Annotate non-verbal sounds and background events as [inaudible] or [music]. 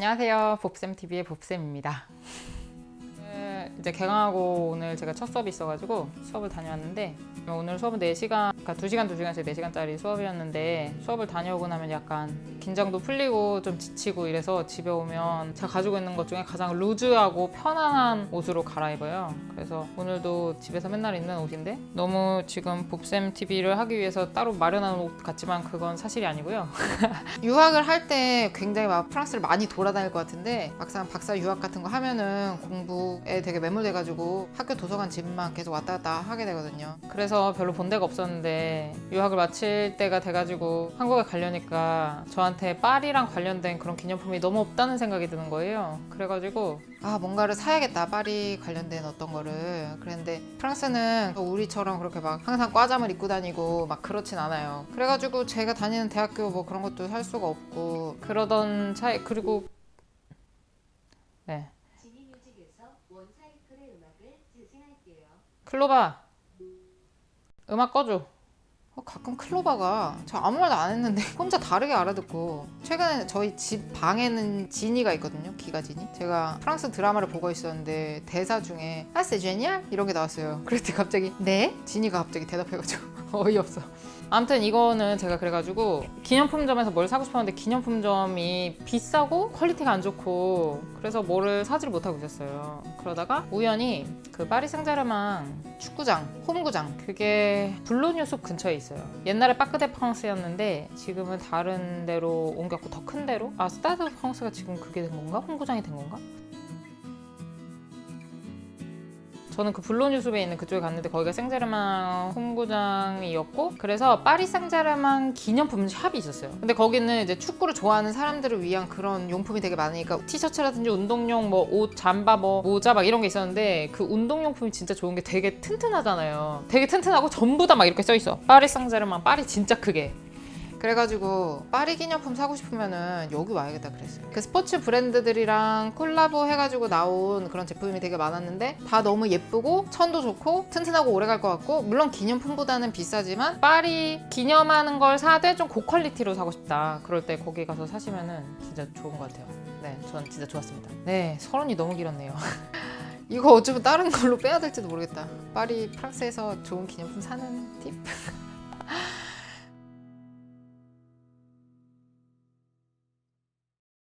안녕하세요. 봅쌤 TV의 봅쌤입니다. 네, 이제 개강하고 오늘 제가 첫 수업이 있어가지고 수업을 다녀왔는데 오늘 수업은 4시간, 그러니까 2시간 2시간씩 4시간짜리 수업이었는데 수업을 다녀오고 나면 약간 긴장도 풀리고 좀 지치고 이래서 집에 오면 제가 가지고 있는 것 중에 가장 루즈하고 편안한 옷으로 갈아입어요. 그래서 오늘도 집에서 맨날 입는 옷인데 너무 지금 봅쌤 TV를 하기 위해서 따로 마련한 옷 같지만 그건 사실이 아니고요. [laughs] 유학을 할 때 굉장히 막 프랑스를 많이 돌아다닐 것 같은데 막상 박사 유학 같은 거 하면은 공부에 되게 매몰돼가지고 학교 도서관 집만 계속 왔다 갔다 하게 되거든요. 그래서 별로 본 데가 없었는데 유학을 마칠 때가 돼가지고 한국에 가려니까 저한테 파리랑 관련된 그런 기념품이 너무 없다는 생각이 드는 거예요. 그래가지고 아 뭔가를 사야겠다 파리 관련된 어떤 거를 그랬는데 프랑스는 우리처럼 그렇게 막 항상 과잠을 입고 다니고 막 그렇진 않아요 그래가지고 제가 다니는 대학교 뭐 그런 것도 살 수가 없고 그러던 차에 그리고 네. 클로바 음악 꺼줘 어, 가끔 클로바가 저 아무 말도 안 했는데 [laughs] 혼자 다르게 알아듣고 최근에 저희 집 방에는 지니가 있거든요 기가 지니 제가 프랑스 드라마를 보고 있었는데 대사 중에 아세 제니알 이런 게 나왔어요. 그랬더니 갑자기 네? 지니가 갑자기 대답해가지고 [laughs] 어이없어. 아무튼 이거는 제가 그래가지고 기념품점에서 뭘 사고 싶었는데 기념품점이 비싸고 퀄리티가 안 좋고 그래서 뭐를 사지를 못하고 있었어요. 그러다가 우연히 그 파리 생제르맹 축구장 홈구장 그게 블로뉴 숲 근처에 있어요. 옛날에 파크 데 프랑스였는데 지금은 다른 데로 옮겼고 더 큰 데로? 아 스타드 프랑스가 지금 그게 된 건가? 홈구장이 된 건가 저는 그 블로뉴 숲에 있는 그쪽에 갔는데 거기가 생제르맹 홈구장이었고 그래서 파리 생제르맹 기념품 샵이 있었어요. 근데 거기는 이제 축구를 좋아하는 사람들을 위한 그런 용품이 되게 많으니까 티셔츠라든지 운동용 뭐 옷 잠바 뭐 모자 막 이런 게 있었는데 그 운동용품이 진짜 좋은 게 되게 튼튼하잖아요. 되게 튼튼하고 전부 다 막 이렇게 써 있어. 파리 생제르맹 파리 진짜 크게. 그래가지고 파리 기념품 사고 싶으면은 여기 와야겠다 그랬어요. 그 스포츠 브랜드들이랑 콜라보 해가지고 나온 그런 제품이 되게 많았는데 다 너무 예쁘고 천도 좋고 튼튼하고 오래 갈 것 같고 물론 기념품보다는 비싸지만 파리 기념하는 걸 사되 좀 고퀄리티로 사고 싶다. 그럴 때 거기 가서 사시면은 진짜 좋은 것 같아요. 네, 전 진짜 좋았습니다. 네, 서론이 너무 길었네요. [laughs] 이거 어쩌면 다른 걸로 빼야 될지도 모르겠다. 파리 프랑스에서 좋은 기념품 사는 팁? [laughs]